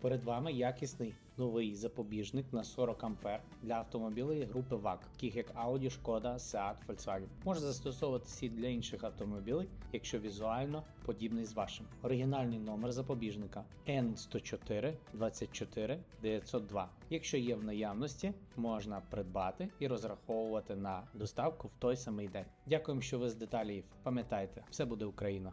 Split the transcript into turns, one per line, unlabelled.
Перед вами якісний новий запобіжник на 40 А для автомобілей групи ВАК, таких як Audi, Шкода, Seat, Volkswagen. Може застосовуватися і для інших автомобілів, якщо візуально подібний з вашим. Оригінальний номер запобіжника N104 24 902. Якщо є в наявності, можна придбати і розраховувати на доставку в той самий день. Дякуємо, що ви з деталів. Пам'ятайте, все буде Україна.